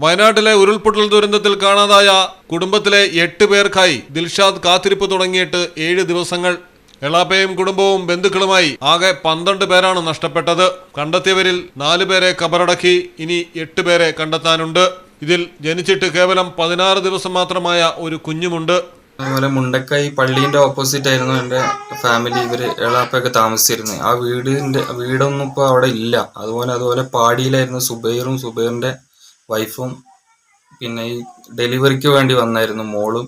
വയനാട്ടിലെ ഉരുൾപൊട്ടൽ ദുരന്തത്തിൽ കാണാതായ കുടുംബത്തിലെ എട്ട് പേർക്കായി ദിൽഷാദ് കാത്തിരിപ്പ് തുടങ്ങിയിട്ട് ഏഴ് ദിവസങ്ങൾ. എളാപ്പയും കുടുംബവും ബന്ധുക്കളുമായി ആകെ പന്ത്രണ്ട് പേരാണ് നഷ്ടപ്പെട്ടത്. കണ്ടെത്തിയവരിൽ നാല് പേരെ കബറടക്കി ഇനി എട്ട് പേരെ കണ്ടെത്താനുണ്ട്. ഇതിൽ ജനിച്ചിട്ട് കേവലം പതിനാറ് ദിവസം മാത്രമായ ഒരു കുഞ്ഞുമുണ്ട്. അതുപോലെ മുണ്ടക്കൈ പള്ളീന്റെ ഓപ്പോസിറ്റ് ആയിരുന്നു എന്റെ ഫാമിലി ഇവർ എളാപ്പൊക്കെ താമസിച്ചിരുന്നത് ആ വീടിന്റെ വീടൊന്നും ഇപ്പോൾ അവിടെ ഇല്ല. അതുപോലെ അതുപോലെ പാടിയിലായിരുന്നു സുബൈറും സുബൈറിന്റെ വൈഫും പിന്നെ ഈ ഡെലിവറിക്ക് വേണ്ടി വന്നായിരുന്നു. മോളും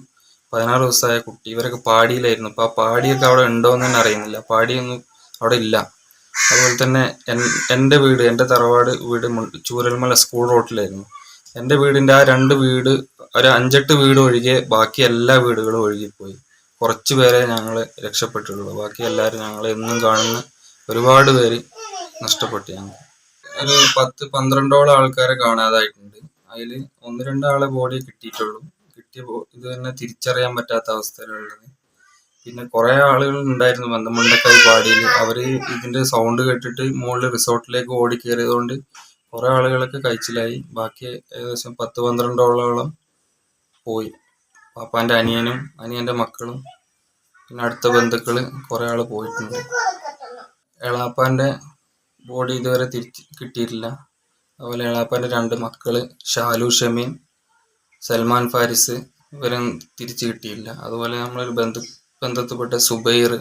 പതിനാറ് ദിവസമായ കുട്ടി. ഇവരൊക്കെ പാടിയിലായിരുന്നു. അപ്പോൾ ആ പാടിയൊക്കെ അവിടെ ഉണ്ടോ എന്ന് തന്നെ അറിയുന്നില്ല. പാടിയൊന്നും അവിടെ ഇല്ല. അതുപോലെ തന്നെ എന്റെ വീട് എന്റെ തറവാട് വീട് ചൂരൽമല സ്കൂൾ റോട്ടിലായിരുന്നു എന്റെ വീടിന്റെ ആ രണ്ട് വീട് ഒരു അഞ്ചെട്ട് വീട് ഒഴികെ ബാക്കി എല്ലാ വീടുകളും ഒഴുകിപ്പോയി. കുറച്ച് പേരെ ഞങ്ങൾ രക്ഷപ്പെട്ടിട്ടുള്ളൂ. ബാക്കി എല്ലാവരും ഞങ്ങൾ എന്നും കാണുന്ന ഒരുപാട് പേര് നഷ്ടപ്പെട്ടു ഞങ്ങൾ ഒരു പത്ത് പന്ത്രണ്ടോളം ആൾക്കാരെ കാണാതായിട്ടുണ്ട്. അതിൽ ഒന്ന് രണ്ടാളെ ബോഡി കിട്ടിയിട്ടുള്ളൂ. കിട്ടിയ ഇത് തന്നെ തിരിച്ചറിയാൻ പറ്റാത്ത അവസ്ഥയിലുള്ളത്. പിന്നെ കുറെ ആളുകൾ ഉണ്ടായിരുന്നു ബന്ധമുണ്ടക്കായി പാടിയിൽ അവർ ഇതിന്റെ സൗണ്ട് കേട്ടിട്ട് മുകളിൽ റിസോർട്ടിലേക്ക് ഓടി കയറിയതുകൊണ്ട് കുറെ ആളുകളൊക്കെ കഴിച്ചിലായി. ബാക്കി ഏകദേശം പത്ത് പന്ത്രണ്ടോളം പോയി. പാപ്പാന്റെ അനിയനും അനിയന്റെ മക്കളും പിന്നെ അടുത്ത ബന്ധുക്കൾ കുറെ ആൾ പോയിട്ടുണ്ട്. എളാപ്പാന്റെ ബോഡി ഇതുവരെ തിരിച്ച് കിട്ടിയിട്ടില്ല. അതുപോലെ എളാപ്പന്റെ രണ്ട് മക്കൾ ഷാലു ഷമീൻ സൽമാൻ ഫാരിസ് ഇവരും തിരിച്ചു കിട്ടിയില്ല. അതുപോലെ നമ്മളൊരു ബന്ധു ബന്ധത്തിൽപ്പെട്ട സുബൈർ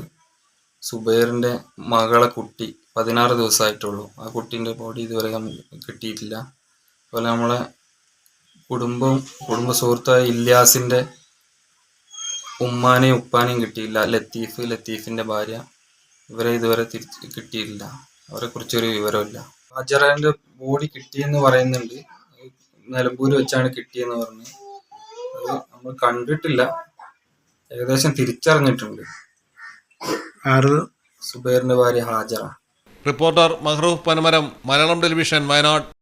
സുബൈറിന്റെ മകളെ കുട്ടി പതിനാറ് ദിവസമായിട്ടുള്ളൂ. ആ കുട്ടീന്റെ ബോഡി ഇതുവരെ നമുക്ക് കിട്ടിയിട്ടില്ല. അതുപോലെ നമ്മളെ കുടുംബം കുടുംബ സുഹൃത്തായ ഇല്യാസിന്റെ ഉമ്മാനെയും ഉപ്പാനെയും കിട്ടിയില്ല. ലത്തീഫ് ലത്തീഫിന്റെ ഭാര്യ ഇവരെ ഇതുവരെ തിരിച്ച് കിട്ടിയില്ല അവരെ കുറിച്ചൊരു വിവരമില്ല. ഹാജറാന്റെ ബോഡി കിട്ടിയെന്ന് പറയുന്നുണ്ട്. നിലമ്പൂര് വെച്ചാണ് കിട്ടിയെന്ന് പറഞ്ഞ്. അത് നമ്മൾ കണ്ടിട്ടില്ല. ഏകദേശം തിരിച്ചറിഞ്ഞിട്ടുണ്ട്. ആറ് സുബൈറിന്റെ ഭാര്യ Hajara. Reporter Mahroof Panamaram Malayalam television Wayanad.